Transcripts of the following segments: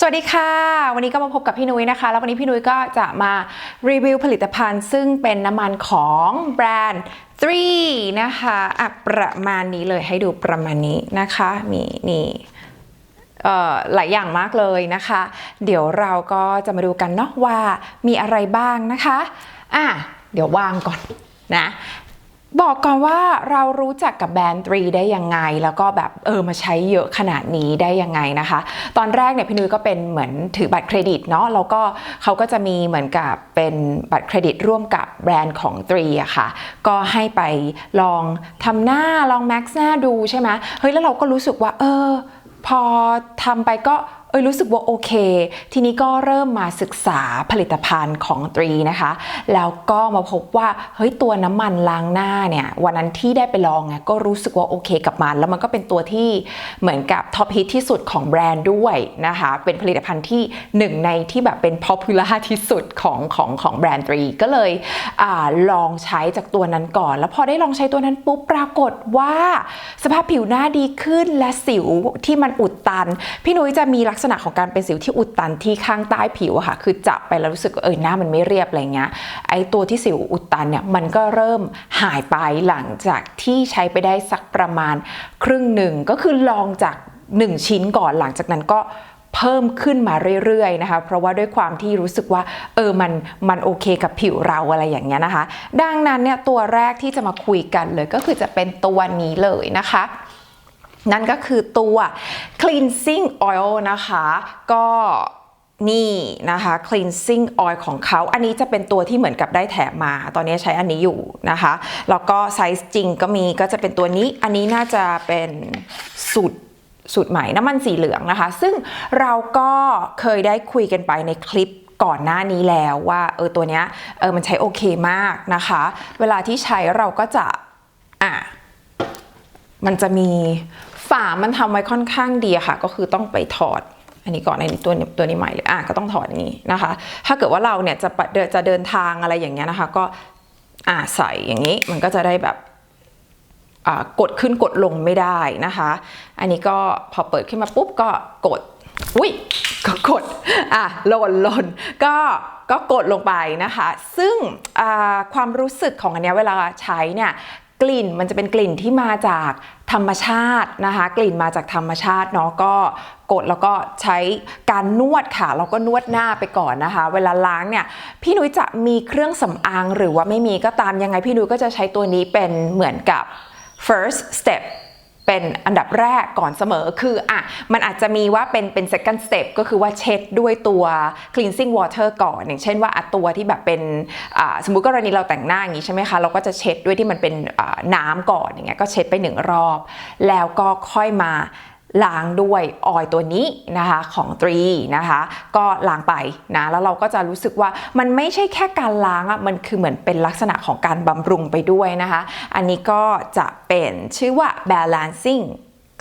สวัสดีค่ะ วันนี้ก็มาพบกับพี่นุ้ยนะคะ แล้ววันนี้พี่นุ้ยก็จะมารีวิวผลิตภัณฑ์ ซึ่งเป็นน้ำมันของแบรนด์ 3 นะคะอะประมาณนี้เลยให้ดูประมาณนี้นะคะ มีนี่เอ่อหลายอย่างมากเลยนะคะ เดี๋ยวเราก็จะมาดูกันเนาะว่ามีอะไรบ้างนะคะอะเดี๋ยววางก่อนนะ บอกก่อนว่าเรารู้จักกับแบรนด์3ได้ยังไง แล้วก็แบบเออมาใช้เยอะขนาดนี้ได้ยังไงนะคะ ตอนแรกเนี่ยพี่นุ้ยก็เป็นเหมือนถือบัตรเครดิตเนาะแล้วก็เขาก็จะมีเหมือนกับเป็นบัตรเครดิตร่วมกับแบรนด์ของ3อะค่ะ ก็ให้ไปลองทำหน้าลองแม็กซ์หน้าดูใช่ไหมเฮ้ยแล้วเราก็รู้สึกว่าเออพอทำไปก็ อ้ยรู้สึกว่าโอเค ทีนี้ก็เริ่มมาศึกษาผลิตภัณฑ์ของตรีนะคะ แล้วก็มาพบว่าเฮ้ยตัวน้ำมันล้างหน้าเนี่ยวันนั้นที่ได้ไปลองเนี่ยก็รู้สึกว่าโอเคกับมัน แล้วมันก็เป็นตัวที่เหมือนกับท็อปฮิตที่สุดของแบรนด์ด้วยนะคะ เป็นผลิตภัณฑ์ที่หนึ่งในที่แบบเป็นพ popular ที่สุดของของของแบรนด์ตรีก็เลยอลองใช้จากตัวนั้นก่อน แล้วพอได้ลองใช้ตัวนั้นปุ๊บปรากฏว่า สภาพผิวหน้าดีขึ้นและสิวที่มันอุดตัน พี่นุ้ยจะมีลักษณะของการเป็นสิวที่อุดตันที่ข้างใต้ผิวอะค่ะคือจับไปแล้วรู้สึกเออหน้ามันไม่เรียบอะไรเงี้ยไอตัวที่สิวอุดตันเนี่ยมันก็เริ่มหายไปหลังจากที่ใช้ไปได้สักประมาณครึ่งหนึ่งก็คือลองจาก 1 ชิ้นก่อนหลังจากนั้นก็เพิ่มขึ้นมาเรื่อยๆนะคะ เพราะว่าด้วยความที่รู้สึกว่า เออมันมันโอเคกับผิวเราอะไรอย่างเงี้ยนะคะ ดังนั้นเนี่ยตัวแรกที่จะมาคุยกันเลยก็คือจะเป็นตัวนี้เลยนะคะ นั่นก็คือตัว cleansing oil นะคะ ก็นี่นะคะ cleansing oil ของเขา อันนี้จะเป็นตัวที่เหมือนกับได้แถมมา ตอนนี้ใช้อันนี้อยู่นะคะ แล้วก็ไซส์จริงก็มีก็จะเป็นตัวนี้ อันนี้น่าจะเป็นสูตรสูตรใหม่น้ำมันสีเหลืองนะคะ ซึ่งเราก็เคยได้คุยกันไปในคลิปก่อนหน้านี้แล้วว่าเออตัวเนี้ยเออมันใช้โอเคมากนะคะ เวลาที่ใช้เราก็จะอะมันจะมีามันทำไว้ค่อนข้างดีค่ะ ก็คือต้องไปถอดอันนี้ก่อนในนี้ตัวตัวนี้ใหม่เลยอะก็ต้องถอดนี้นะคะ ถ้าเกิดว่าเราเนี่ยจะปะเดินจะเดินทางอะไรอย่างเงี้ยนะคะ ก็อ่าใส่อย่างนี้มันก็จะได้แบบอ่ากดขึ้นกดลงไม่ได้นะคะ อันนี้ก็พอเปิดขึ้นมาปุ๊บก็กดอุ้ยก็กดอะหล่นหล่นก็ก็กดลงไปนะคะ ซึ่งความรู้สึกของอันเนี้ยเวลาใช้เนี่ย กลิ่นมันจะเป็นกลิ่นที่มาจากธรรมชาตินะคะ กลิ่นมาจากธรรมชาติเนาะก็กดแล้วก็ใช้การนวดค่ะแล้วก็นวดหน้าไปก่อนนะคะ เวลาล้างเนี่ยพี่นุ้ยจะมีเครื่องสำอางหรือว่าไม่มีก็ตามยังไงพี่นุ้ยก็จะใช้ตัวนี้เป็นเหมือนกับ first step เป็นอันดับแรกก่อนเสมอคืออะมันอาจจะมีว่าเป็นเป็น second step ก็คือว่าเช็ดด้วยตัว cleansing water ก่อน อย่างเช่นว่าอตัวที่แบบเป็นสมมุติกรณีเราแต่งหน้าอย่างนี้ใช่ไหมคะเราก็จะเช็ดด้วยที่มันเป็นน้ำก่อนอย่างเงี้ยก็เช็ดไปหนึ่งรอบ แล้วก็ค่อยมา ล้างด้วยออยตัวนี้นะคะของตรีนะคะก็ล้างไปนะแล้วเราก็จะรู้สึกว่ามันไม่ใช่แค่การล้างอะ่ะมันคือเหมือนเป็นลักษณะของการบำรุงไปด้วยนะคะ อันนี้ก็จะเป็นชื่อว่า balancing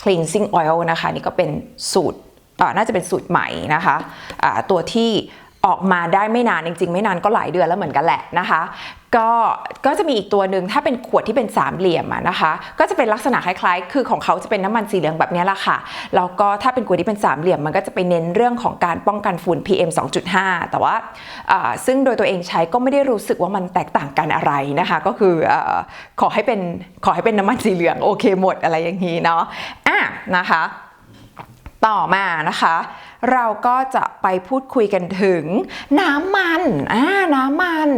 cleansing oil นะคะนี่ก็เป็นสูตรน่าจะเป็นสูตรใหม่นะคะอ่าตัวที่ออกมาได้ไม่นานจริงๆ ไม่นานก็หลายเดือนแล้วเหมือนกันแหละนะคะ ก็ก็จะมีอีกตัวหนึ่งถ้าเป็นขวดที่เป็นสามเหลี่ยมะนะคะ ก็จะเป็นลักษณะคล้ายๆ คือของเขาจะเป็นน้ำมันสีเหลืองแบบนี้แหละค่ะแล้วก็ถ้าเป็นขวดที่เป็นสามเหลี่ยมมันก็จะไปเน้นเรื่องของการป้องกันฝุ่น PM 2.5 แต่ว่าซึ่งโดยตัวเองใช้ก็ไม่ได้รู้สึกว่ามันแตกต่างกันอะไรนะคะ ก็คือเออขอให้เป็นขอให้เป็นน้ำมันสีเหลืองโอเคหมดอะไรอย่างนี้เนาะอะนะคะต่อมานะคะ เราก็จะไปพูดคุยกันถึงน้ำมันอ่าน้ำมัน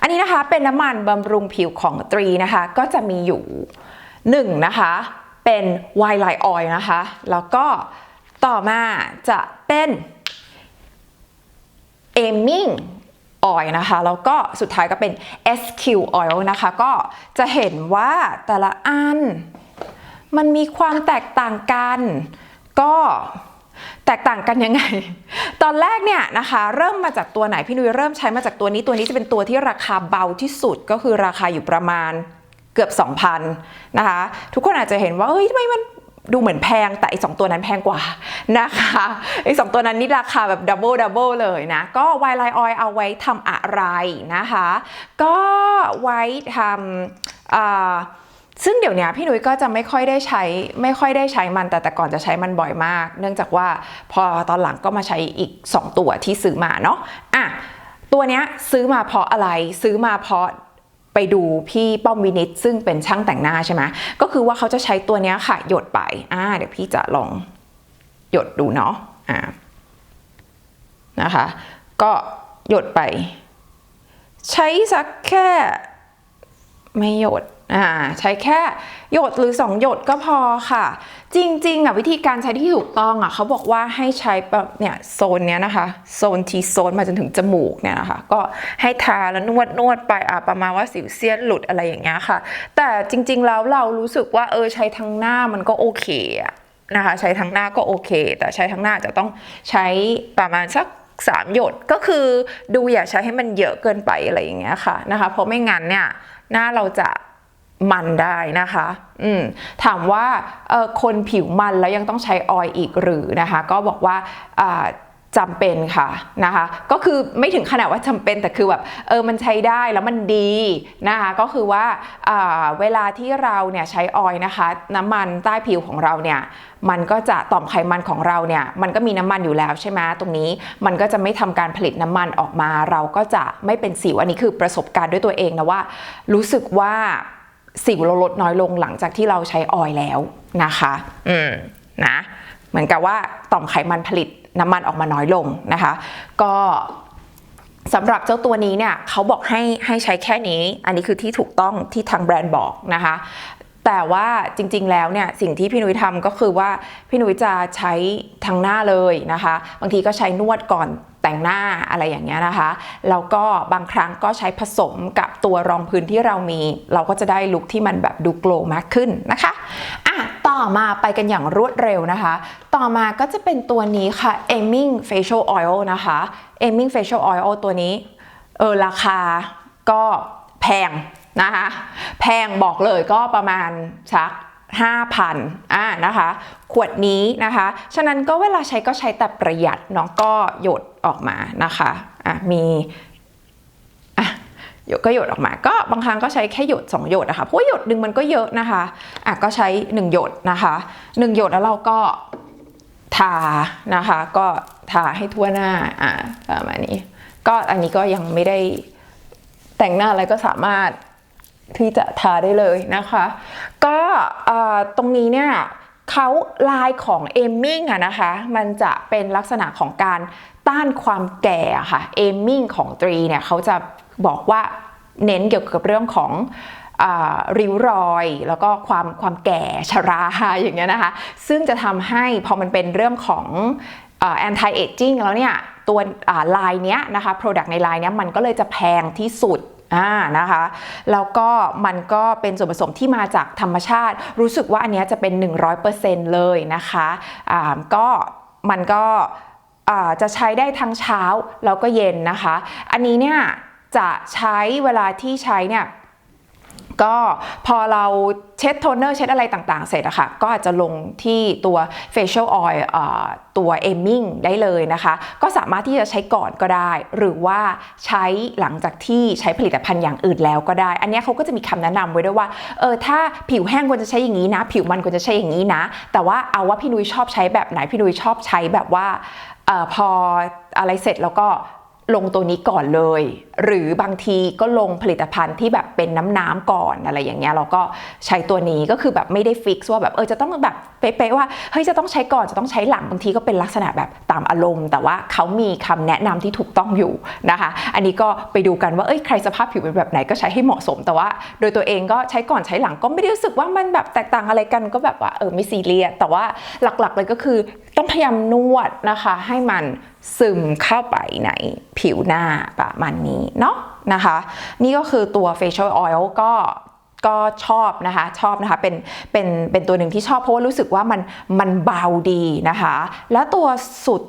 อันนี้นะคะเป็นน้ำมันบำรุงผิวของตรีนะคะ ก็จะมีอยู่หนึ่งนะคะ เป็นไวไลออยนะคะ แล้วก็ต่อมาจะเป็นเอมิงออยนะคะ แล้วก็สุดท้ายก็เป็น SQ oil นะคะ ก็จะเห็นว่าแต่ละอัน มันมีความแตกต่างกัน ก็ แตกต่างกันยังไง ตอนแรกเนี่ยนะคะเริ่มมาจากตัวไหนพี่นุ้ยเริ่มใช้มาจากตัวนี้ตัวนี้จะเป็นตัวที่ราคาเบาที่สุดก็คือราคาอยู่ประมาณเกือบ 2,000นะคะ ทุกคนอาจจะเห็นว่าเฮ้ยทำไมมันดูเหมือนแพงแต่ไอ้สองตัวนั้นแพงกว่านะคะไอ้สองตัวนั้นนี่ราคาแบบดับเบิลดับเบิลเลยนะ ก็ไวไลออยเอาไว้ทำอะไรนะคะ ก็ไว้ทำอ่า ซึ่งเดี๋ยวนี้พี่นุ้ยก็จะไม่ค่อยได้ใช้ไม่ค่อยได้ใช้มันแต่แต่ก่อนจะใช้มันบ่อยมาก เนื่องจากว่าพอตอนหลังก็มาใช้อีก 2 ตัวที่ซื้อมาเนาะอะตัวเนี้ยซื้อมาเพราะอะไรซื้อมาเพราะไปดูพี่ป้อมวินิตซึ่งเป็นช่างแต่งหน้าใช่ไหมก็คือว่าเขาจะใช้ตัวเนี้ยค่ะ หยดไปอ่าเดี๋ยวพี่จะลองหยดดูเนาะอ่านะคะ ก็หยดไป ใช้สักแค่ไม่หยด ใช้แค่หยดหรือ 2 หยดก็พอค่ะ จริงๆอะวิธีการใช้ที่ถูกต้องอะเขาบอกว่าให้ใช้แบบเนี่ยโซนเนี้ยนะคะโซนทีโซนมาจนถึงจมูกเนี่ยนะคะก็ให้ทาแล้วนวดนวดไปอะประมาณว่าสิวเซียนหลุดอะไรอย่างเงี้ยค่ะ แต่จริงๆแล้วเรารู้สึกว่าเออใช้ทั้งหน้ามันก็โอเคอะนะคะใช้ทั้งหน้าก็โอเค แต่ใช้ทั้งหน้าจะต้องใช้ประมาณสักสามหยดก็คือดูอย่าใช้ให้มันเยอะเกินไปอะไรอย่างเงี้ยค่ะนะคะเพราะไม่งั้นเนี่ยหน้าเราจะ มันได้นะคะ อืมถามว่าเออคนผิวมันแล้วยังต้องใช้ออยล์อีกหรือนะคะ ก็บอกว่าอ่าจำเป็นค่ะนะคะ ก็คือไม่ถึงขนาดว่าจำเป็นแต่คือแบบเออมันใช้ได้แล้วมันดีนะคะก็คือว่าเวลาที่เราเนี่ยใช้ออยล์นะคะ น้ำมันใต้ผิวของเราเนี่ยมันก็จะต่อมไขมันของเราเนี่ยมันก็มีน้ำมันอยู่แล้วใช่ไหมตรงนี้มันก็จะไม่ทำการผลิตน้ำมันออกมา เราก็จะไม่เป็นสิวอันนี้คือประสบการณ์ด้วยตัวเองนะว่า รู้สึกว่า สิวเราลดน้อยลงหลังจากที่เราใช้ออยล์แล้วนะคะ อืมนะ เหมือนกับว่าต่อมไขมันผลิตน้ำมันออกมาน้อยลงนะคะ ก็สำหรับเจ้าตัวนี้เนี่ยเขาบอกให้ให้ใช้แค่นี้ อันนี้คือที่ถูกต้องที่ทางแบรนด์บอกนะคะ แต่ว่าจริงๆแล้วเนี่ยสิ่งที่พี่นุ้ยทำก็คือว่าพี่นุ้ยจะใช้ทางหน้าเลยนะคะ บางทีก็ใช้นวดก่อน แต่งหน้าอะไรอย่างเงี้ยนะคะ แล้วก็บางครั้งก็ใช้ผสมกับตัวรองพื้นที่เรามี เราก็จะได้ลุคที่มันแบบดูโกลมากขึ้นนะคะอะต่อมาไปกันอย่างรวดเร็วนะคะ ต่อมาก็จะเป็นตัวนี้ค่ะ Aiming Facial Oil นะคะ Aiming Facial Oil ตัวนี้เออราคาก็แพงนะคะ แพงบอกเลยก็ประมาณสัก 5,000อ่านะคะ ขวดนี้นะคะ ฉะนั้นก็เวลาใช้ก็ใช้แต่ประหยัดเนาะก็หยดออกมานะคะอะมีอะหยดก็หยดออกมา ก็บางครั้งก็ใช้แค่หยด2หยดนะคะเพราะหยดหนึ่งมันก็เยอะนะคะอะก็ใช้ 1 หยดนะคะ1หยดแล้วเราก็ทานะคะ ก็ทาให้ทั่วหน้าอะประมาณนี้ ก็อันนี้ก็ยังไม่ได้แต่งหน้าอะไรก็สามารถ ที่จะทาได้เลยนะคะ ก็ตรงนี้เนี่ยเขาลายของเอมมิ่งอะนะคะ มันจะเป็นลักษณะของการต้านความแก่ค่ะเอมมิ่งของตรีเนี่ยเขาจะบอกว่าเน้นเกี่ยวกับเรื่องของอริ้วรอยแล้วก็ความความแก่ชราอย่างเงี้ยนะคะ ซึ่งจะทำให้พอมันเป็นเรื่องของแอนตี้เอจจิ้งแล้วเนี่ย ตัวลายเนี้ยนะคะ Product ในลายเนี้ยมันก็เลยจะแพงที่สุด อ่านะคะแล้วก็มันก็เป็นส่วนผสมที่มาจากธรรมชาติ รู้สึกว่าอันนี้จะเป็น 100%เลยนะคะอ่าก็มันก็จะใช้ได้ทั้งเช้าแล้วก็เย็นนะคะ อันนี้เนี่ยจะใช้เวลาที่ใช้เนี่ย ก็พอเราเช็ดโทนเนอร์เช็ดอะไรต่างๆ เสร็จอะค่ะก็อาจจะลงที่ตัว facial oil ตัว aiming ได้เลยนะคะ ก็สามารถที่จะใช้ก่อนก็ได้ หรือว่าใช้หลังจากที่ใช้ผลิตภัณฑ์อย่างอื่นแล้วก็ได้ อันนี้เขาก็จะมีคำแนะนำไว้ด้วยว่าเออถ้าผิวแห้งควรจะใช้อย่างนี้นะ ผิวมันควรจะใช้อย่างนี้นะ แต่ว่าเอาว่าพี่นุ้ยชอบใช้แบบไหนพี่นุ้ยชอบใช้แบบว่าออพออะไรเสร็จแล้วก็ลงตัวนี้ก่อนเลยหรือบางทีก็ลงผลิตภัณฑ์ที่แบบเป็นน้ำน้ำก่อนอะไรอย่างเงี้ยเราก็ใช้ตัวนี้ก็คือแบบไม่ได้ฟิกซ์ว่าแบบเออจะต้องแบบเป๊ะๆว่าเฮ้ยจะต้องใช้ก่อนจะต้องใช้หลังบางทีก็เป็นลักษณะแบบตามอารมณ์ แต่ว่าเขามีคำแนะนำที่ถูกต้องอยู่นะคะ อันนี้ก็ไปดูกันว่าเอ้ยใครสภาพผิวเป็นแบบไหนก็ใช้ให้เหมาะสม แต่ว่า โดยตัวเองก็ใช้ก่อนใช้หลังก็ไม่ได้รู้สึกว่ามันแบบแตกต่างอะไรกันก็แบบว่าเออไม่ซีเรียสแต่ว่าหลักๆเลยก็คือต้องพยายามนวดนะคะ ให้มันซึมเข้าไปในผิวหน้าประมาณนี้เนาะนะคะ นี่ก็คือตัว facial oil ก็ก็ชอบนะคะชอบนะคะเป็นเป็นเป็นตัวหนึ่งที่ชอบเพราะว่ารู้สึกว่ามันมันเบาดีนะคะ แล้วตัวสุด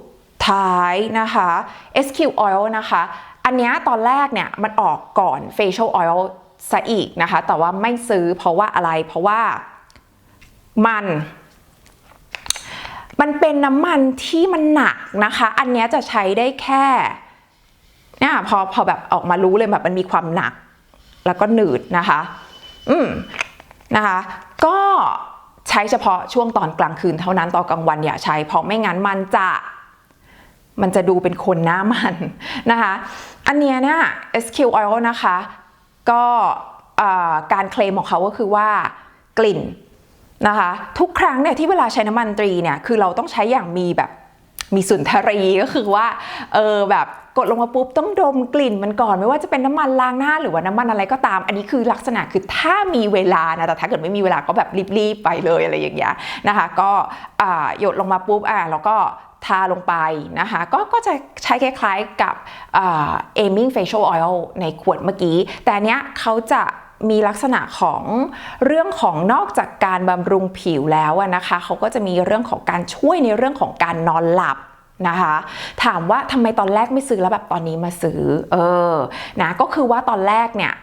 ท้ายนะคะ SQ oil นะคะ อันเนี้ยตอนแรกเนี่ยมันออกก่อน facial oil ซะอีกนะคะ แต่ว่าไม่ซื้อเพราะว่าอะไรเพราะว่ามัน มันเป็นน้ำมันที่มันหนักนะคะ อันเนี้ยจะใช้ได้แค่ เนี่ยพอพอแบบออกมารู้เลยแบบมันมีความหนัก แล้วก็หนืดนะคะ อืมนะคะ ก็ใช้เฉพาะช่วงตอนกลางคืนเท่านั้นตอนกลางวันอย่าใช้เพราะไม่งั้นมันจะมันจะดูเป็นคนหน้ามันนะคะ อันเนี้ยเนี่ย SQ Oil นะคะ ก็การเคลมของเขาก็คือว่ากลิ่นนะคะ ทุกครั้งเนี่ยที่เวลาใช้น้ำมันตรีเนี่ยคือเราต้องใช้อย่างมีแบบ มีสุนทรีก็คือว่าเออแบบกดลงมาปุ๊บต้องดมกลิ่นมันก่อน ไม่ว่าจะเป็นน้ำมันล้างหน้าหรือว่าน้ำมันอะไรก็ตาม อันนี้คือลักษณะคือถ้ามีเวลานะแต่ถ้าเกิดไม่มีเวลาก็แบบรีบๆไปเลยอะไรอย่างเงี้ยนะคะ ก็อ่าหยดลงมาปุ๊บอ่าแล้วก็ทาลงไปนะคะก็ก็จะใช้คล้ายๆกับอ่า aiming facial oil ในขวดเมื่อกี้ แต่อันเนี้ยเขาจะ มีลักษณะของเรื่องของนอกจากการบำรุงผิวแล้วนะคะเขาก็จะมีเรื่องของการช่วยในเรื่องของการนอนหลับนะคะ ถามว่าทำไมตอนแรกไม่ซื้อแล้วแบบตอนนี้มาซื้อ เออนะก็คือว่าตอนแรกเนี่ย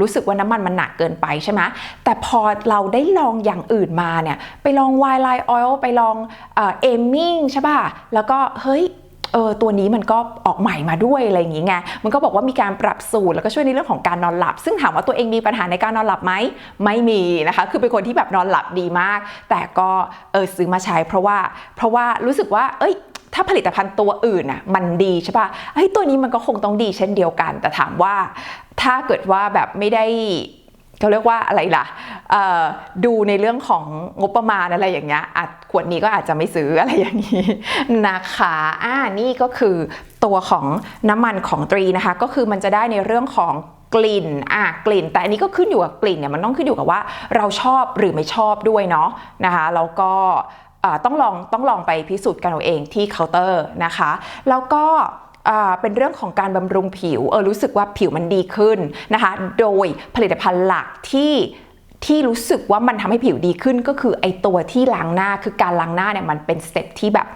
รู้สึกว่าน้ำมันมันหนักเกินไปใช่ไหมแต่พอเราได้ลองอย่างอื่นมาเนี่ย ไปลองไวน์ไลน์ออยล์ไปลองเอมมิ่งใช่ป่ะ แล้วก็เฮ้ย เออตัวนี้มันก็ออกใหม่มาด้วยอะไรอย่างงี้ไงมันก็บอกว่ามีการปรับสูตรแล้วก็ช่วยในเรื่องของการนอนหลับ ซึ่งถามว่าตัวเองมีปัญหาในการนอนหลับไหมไม่มีนะคะ คือเป็นคนที่แบบนอนหลับดีมาก แต่ก็เออซื้อมาใช้เพราะว่าเพราะว่ารู้สึกว่าเอ้ยถ้าผลิตภัณฑ์ตัวอื่นน่ะมันดีใช่ปะเฮ้ตัวนี้มันก็คงต้องดีเช่นเดียวกัน แต่ถามว่าถ้าเกิดว่าแบบไม่ได้ เขาเรียกว่าอะไรล่ะดูในเรื่องของงบประมาณอะไรอย่างเงี้ยอาจขวดนี้ก็อาจจะไม่ซื้ออะไรอย่างนี้นะคะอ่านี่ก็คือตัวของน้ำมันของตรีนะคะ ก็คือมันจะได้ในเรื่องของกลิ่น อะ กลิ่น แต่อันนี้ก็ขึ้นอยู่กับกลิ่นเนี่ย มันต้องขึ้นอยู่กับว่าเราชอบหรือไม่ชอบด้วยเนาะนะคะ แล้วก็ต้องลองต้องลองไปพิสูจน์กันเอาเองที่เคาน์เตอร์นะคะ แล้วก็ เป็นเรื่องของการบำรุงผิว เออรู้สึกว่าผิวมันดีขึ้นนะคะ โดยผลิตภัณฑ์หลักที่ที่รู้สึกว่ามันทำให้ผิวดีขึ้นก็คือไอตัวที่ล้างหน้าคือการล้างหน้าเนี่ยมันเป็นสเต็ปที่แบบ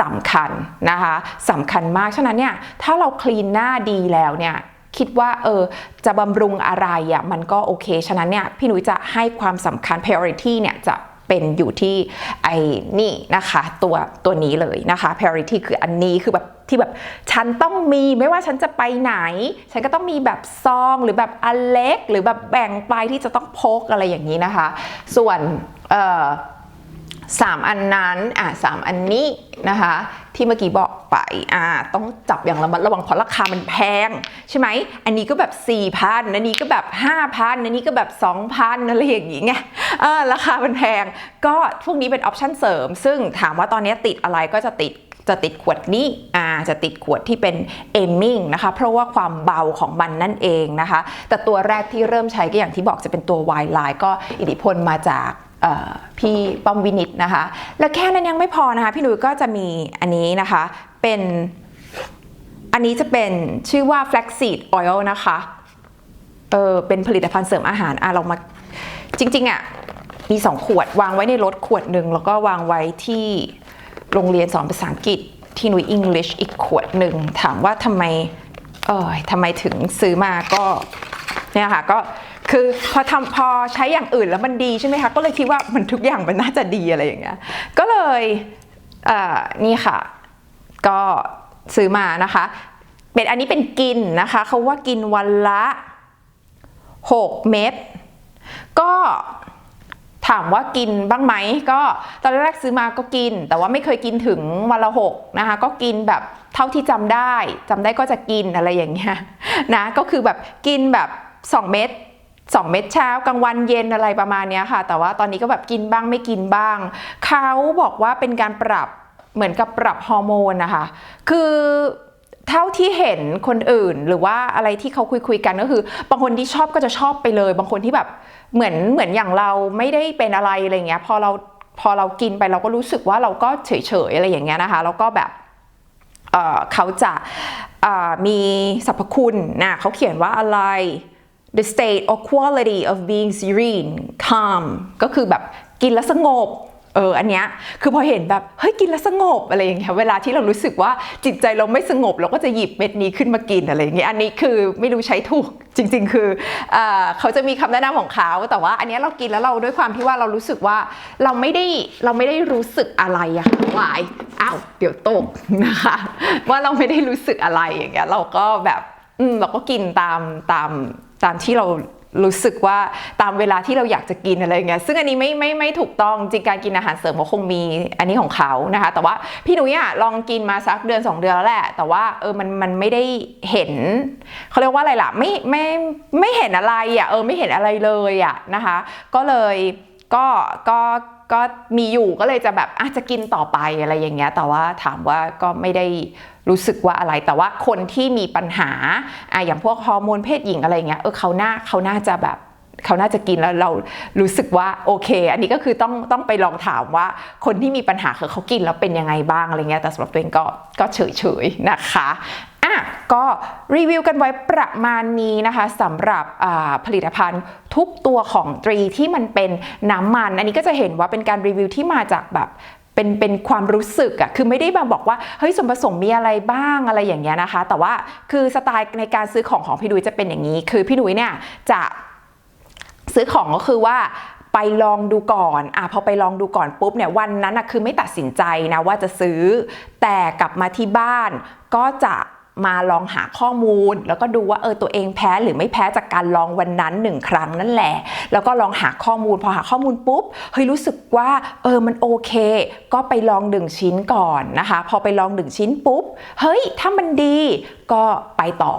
สำคัญนะคะสำคัญมากฉะนั้นเนี่ยถ้าเราคลีนหน้าดีแล้วเนี่ยคิดว่าเออจะบำรุงอะไรอะ่ะมันก็โอเค ฉะนั้นเนี่ยพี่หนุ่ยจะให้ความสำคัญ priority เนี่ยจะ เป็นอยู่ที่ไอ้นี่นะคะตัวตัวนี้เลยนะคะ parity คืออันนี้คือแบบที่แบบฉันต้องมีไม่ว่าฉันจะไปไหน ฉันก็ต้องมีแบบซองหรือแบบอันเล็ก หรือแบบแบ่งไปที่จะต้องพกอะไรอย่างนี้นะคะ ส่วนเอ่อ สามอันนั้นอะสามอันนี้นะคะ ที่เมื่อกี้บอกไปอ่าต้องจับอย่างระมัดระวังเพราะราคามันแพง ใช่ไหมอันนี้ก็แบบ4ี่พันอันนี้ก็แบบ5้าพันอันนี้ก็แบบ 2,000อะไรอย่างงี้ไงเออราคามันแพง ก็พวกนี้เป็นออปชั่นเสริม ซึ่งถามว่าตอนนี้ติดอะไรก็จะติดจะติดขวดนี้อ่าจะติดขวดที่เป็นเอมมิ่งนะคะ เพราะว่าความเบาของมันนั่นเองนะคะ แต่ตัวแรกที่เริ่มใช้ก็อย่างที่บอกจะเป็นตัววายไลน์ก็อิทธิพลมาจาก พี่ป้อมวินิตนะคะ แล้วแค่นั้นยังไม่พอนะคะ พี่หนุ่ยก็จะมีอันนี้นะคะเป็นอันนี้จะเป็นชื่อว่า flaxseed oil นะคะเออเป็นผลิตภัณฑ์เสริมอาหารอะเรามาจริงๆอะมี2ขวดวางไว้ในรถขวดหนึ่งแล้วก็วางไว้ที่โรงเรียนสอนภาษาอังกฤษที่หนุยอังกฤษอีกขวดหนึ่งถามว่าทำไมเออทำไมถึงซื้อมาก็เนี่ยค่ะก็ คือพอทำพอใช้อย่างอื่นแล้วมันดีใช่ไหมคะ ก็เลยคิดว่ามันทุกอย่างมันน่าจะดีอะไรอย่างเงี้ย ก็เลยเอ่อนี่ค่ะ ก็ซื้อมานะคะ เป็นอันนี้เป็นกินนะคะเขาว่ากินวันละ 6 เม็ด ก็ถามว่ากินบ้างไหมก็ตอนแรกซื้อมาก็กิน แต่ว่าไม่เคยกินถึงวันละหกนะคะ ก็กินแบบเท่าที่จำได้จำได้ก็จะกินอะไรอย่างเงี้ยนะก็คือแบบกินแบบ 2 เม็ด 2 เม็ดเช้ากลางวันเย็นอะไรประมาณนี้ค่ะ แต่ว่าตอนนี้ก็แบบกินบ้างไม่กินบ้าง เขาบอกว่าเป็นการปรับเหมือนกับปรับฮอร์โมนนะคะ คือเท่าที่เห็นคนอื่นหรือว่าอะไรที่เขาคุยคุยกันก็คือ บางคนที่ชอบก็จะชอบไปเลย บางคนที่แบบเหมือนเหมือนอย่างเราไม่ได้เป็นอะไรอะไรเงี้ยพอเราพอเรากินไปเราก็รู้สึกว่าเราก็เฉยๆอะไรอย่างเงี้ยนะคะ แล้วก็แบบเเขาจะมีสรรพคุณนะเขาเขียนว่าอะไร the state or quality of being serene calm ก็คือแบบกินแล้วสงบเอออันเนี้ยคือพอเห็นแบบเฮ้ยกินแล้วสงบอะไรอย่างเงี้ยเวลาที่เรารู้สึกว่าจิตใจเราไม่สงบเราก็จะหยิบเม็ดนี้ขึ้นมากินอะไรอย่างเงี้ยอันนี้คือไม่รู้ใช้ถูกจริง ๆ คือเอเขาจะมีคำแนะนำของเขาแต่ว่า อันเนี้ยเรากินแล้วเราด้วยความที่ว่าเรารู้สึกว่าเราไม่ได้เราไม่ได้รู้สึกอะไรอะค่ะวายอ้าวเดี๋ยวตกนะคะว่าเราไม่ได้รู้สึกอะไรอย่างเงี้ยเราก็แบบอืมเราก็กินตามตาม ตามที่เรารู้สึกว่าตามเวลาที่เราอยากจะกินอะไรเงี้ยซึ่งอันนี้ไม่ไม่ไม่ถูกต้องจริงการกินอาหารเสริมก็คงมีอันนี้ของเขานะคะ แต่ว่าพี่หนุ่ยอะลองกินมาสักเดือน 2 เดือนแล้วแหละ แต่ว่าเออมันมันไม่ได้เห็นเขาเรียกว่าอะไรล่ะไม่ไม่ไม่เห็นอะไรอะเออไม่เห็นอะไรเลยอะนะคะ ก็เลยก็ก็ ก็มีอยู่ก็เลยจะแบบอาจจะกินต่อไปอะไรอย่างเงี้ยแต่ว่าถามว่าก็ไม่ได้รู้สึกว่าอะไร แต่ว่าคนที่มีปัญหาอะอย่างพวกฮอร์โมนเพศหญิงอะไรเงี้ยเออเขาน่าเขาน่าจะแบบเขาน่าจะกินแล้วเรารู้สึกว่าโอเค อันนี้ก็คือต้องต้องไปลองถามว่าคนที่มีปัญหาคือเขากินแล้วเป็นยังไงบ้างอะไรเงี้ยแต่สำหรับตัวเองก็ก็เฉยเฉยๆนะคะ ก็รีวิวกันไว้ประมาณนี้นะคะสำหรับผลิตภัณฑ์ทุกตัวของตรีที่มันเป็นน้ำมัน อันนี้ก็จะเห็นว่าเป็นการรีวิวที่มาจากแบบเป็นเป็นความรู้สึกอะคือไม่ได้มาบอกว่าเฮ้ยส่วนผสมมีอะไรบ้างอะไรอย่างเงี้ยนะคะ แต่ว่าคือสไตล์ในการซื้อของของพี่ดุยจะเป็นอย่างนี้ คือพี่ดุยเนี่ยจะซื้อของก็คือว่าไปลองดูก่อนอะพอไปลองดูก่อนปุ๊บเนี่ยวันนั้นนะคือไม่ตัดสินใจนะว่าจะซื้อ แต่กลับมาที่บ้านก็จะ มาลองหาข้อมูล แล้วก็ดูว่าเออตัวเองแพ้หรือไม่แพ้จากการลองวันนั้นหนึ่งครั้งนั่นแหละ แล้วก็ลองหาข้อมูล พอหาข้อมูลปุ๊บเฮ้ยรู้สึกว่าเออมันโอเค ก็ไปลองหนึ่งชิ้นก่อนนะคะ พอไปลองหนึ่งชิ้นปุ๊บเฮ้ยถ้ามันดีก็ไปต่อ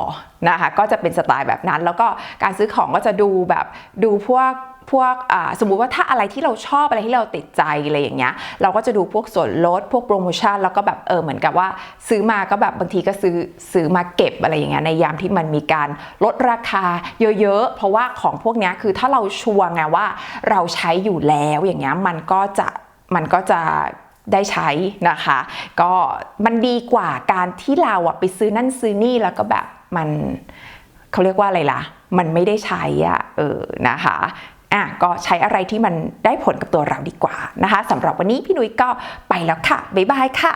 นะคะ ก็จะเป็นสไตล์แบบนั้น แล้วก็การซื้อของก็จะดูแบบดูพวก พวกสมมุติว่าถ้าอะไรที่เราชอบอะไรที่เราติดใจอะไรอย่างเงี้ยเราก็จะดูพวกส่วนลดพวกโปรโมชั่นแล้วก็แบบเออเหมือนกับว่า ซื้อมาก็แบบบางทีก็ซื้อซื้อมาเก็บอะไรอย่างเงี้ยในยามที่มันมีการลดราคาเยอะๆ เพราะว่าของพวกเนี้ยคือถ้าเราชัวร์ไงว่าเราใช้อยู่แล้วอย่างเงี้ยมันก็จะมันก็จะได้ใช้นะคะ ก็มันดีกว่าการที่เราอะไปซื้อนั่นซื้อนี่แล้วก็แบบมันเขาเรียกว่าอะไรล่ะ มันไม่ได้ใช้อะเออนะคะ อะก็ใช้อะไรที่มันได้ผลกับตัวเราดีกว่านะคะสำหรับวันนี้พี่นุ้ยก็ไปแล้วค่ะ บ๊ายบายค่ะ